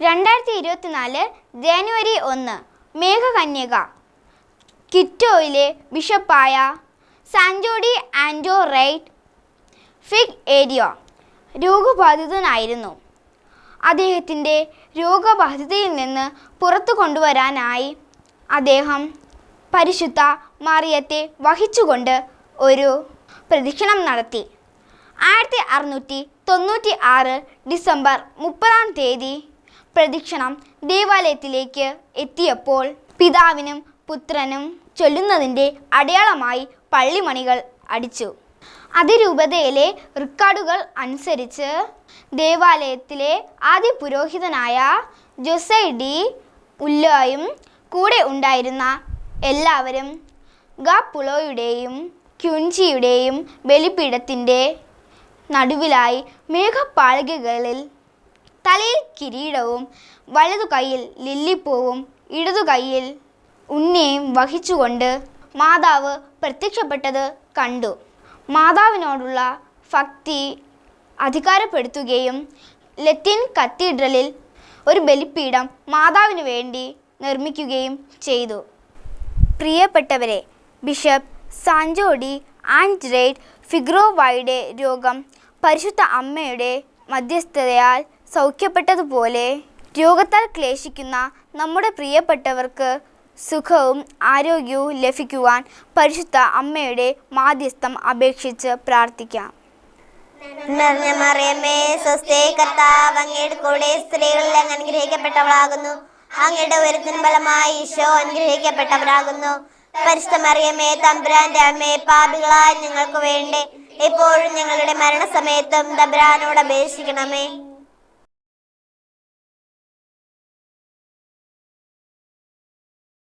രണ്ടായിരത്തി ഇരുപത്തിനാല് ജനുവരി ഒന്ന് മേഘകന്യക. കിറ്റോയിലെ ബിഷപ്പായ സാൻജോഡി ആൻഡോ റൈറ്റ് ഫിഗ് ഏരിയ രോഗബാധിതനായിരുന്നു. അദ്ദേഹത്തിന്റെ രോഗബാധിതയിൽ നിന്ന് പുറത്തു കൊണ്ടുവരാനായി അദ്ദേഹം പരിശുദ്ധ മറിയത്തെ വഹിച്ചുകൊണ്ട് ഒരു പ്രദക്ഷിണം നടത്തി. ആയിരത്തി അറുന്നൂറ്റി തൊണ്ണൂറ്റി ആറ് ഡിസംബർ മുപ്പതാം തീയതി പ്രദക്ഷിണം ദേവാലയത്തിലേക്ക് എത്തിയപ്പോൾ പിതാവിനും പുത്രനും ചൊല്ലുന്നതിന്റെ അടയാളമായി പള്ളിമണികൾ അടിച്ചു. അതിരൂപതയിലെ റെക്കോർഡുകൾ അനുസരിച്ച് ദേവാലയത്തിലെ ആദ്യ പുരോഹിതനായ ജൊസൈ ഡി ഉല്ലോയും കൂടെ ഉണ്ടായിരുന്ന എല്ലാവരും ഗാപ്പുളോയുടെയും ക്യുൻചിയുടെയും ബലിപീഠത്തിന്റെ നടുവിലായി മേഘപ്പാളികകളിൽ തലയിൽ കിരീടവും വലതു കൈയിൽ ലില്ലിപ്പൂവും ഇടതു കൈയിൽ ഉണ്ണിയും വഹിച്ചുകൊണ്ട് മാതാവ് പ്രത്യക്ഷപ്പെട്ടത് കണ്ടു. മാതാവിനോടുള്ള ഭക്തി അധികാരപ്പെടുത്തുകയും ലത്തീൻ കത്തീഡ്രലിൽ ഒരു ബലിപ്പീഠം മാതാവിന് വേണ്ടി നിർമ്മിക്കുകയും ചെയ്തു. പ്രിയപ്പെട്ടവരെ ബിഷപ്പ് സാഞ്ചോഡി ആൻഡ്രേഡ് ഫിഗ്രോവായുടെ രോഗം പരിശുദ്ധ അമ്മയുടെ മധ്യസ്ഥതയാൽ സൗഖ്യപ്പെട്ടതുപോലെ രോഗത്താൽ ക്ലേശിക്കുന്ന നമ്മുടെ പ്രിയപ്പെട്ടവർക്ക് സുഖവും ആരോഗ്യവും ലഭിക്കുവാൻ പരിശുദ്ധ അമ്മയുടെ മാധ്യസ്ഥം അപേക്ഷിച്ച് പ്രാർത്ഥിക്കാം. നിറഞ്ഞ മറിയമ്മേ സ്വസ്ഥേ കർത്താവ് അങ്ങയുടെ കൂടെ സ്ത്രീകളിൽ അനുഗ്രഹിക്കപ്പെട്ടവളാകുന്നു. അങ്ങയുടെ ഉയരത്തിന് ഫലമായി ഈശോ അനുഗ്രഹിക്കപ്പെട്ടവരാകുന്നു. പരിശുദ്ധ മറിയമ്മേ തമ്പുരാന്റെ അമ്മേ പാപികളായി ഞങ്ങൾക്ക് വേണ്ടി. എപ്പോഴും ഞങ്ങളുടെ മരണസമയത്തും തമ്പുരാനോട് അപേക്ഷിക്കണമേ.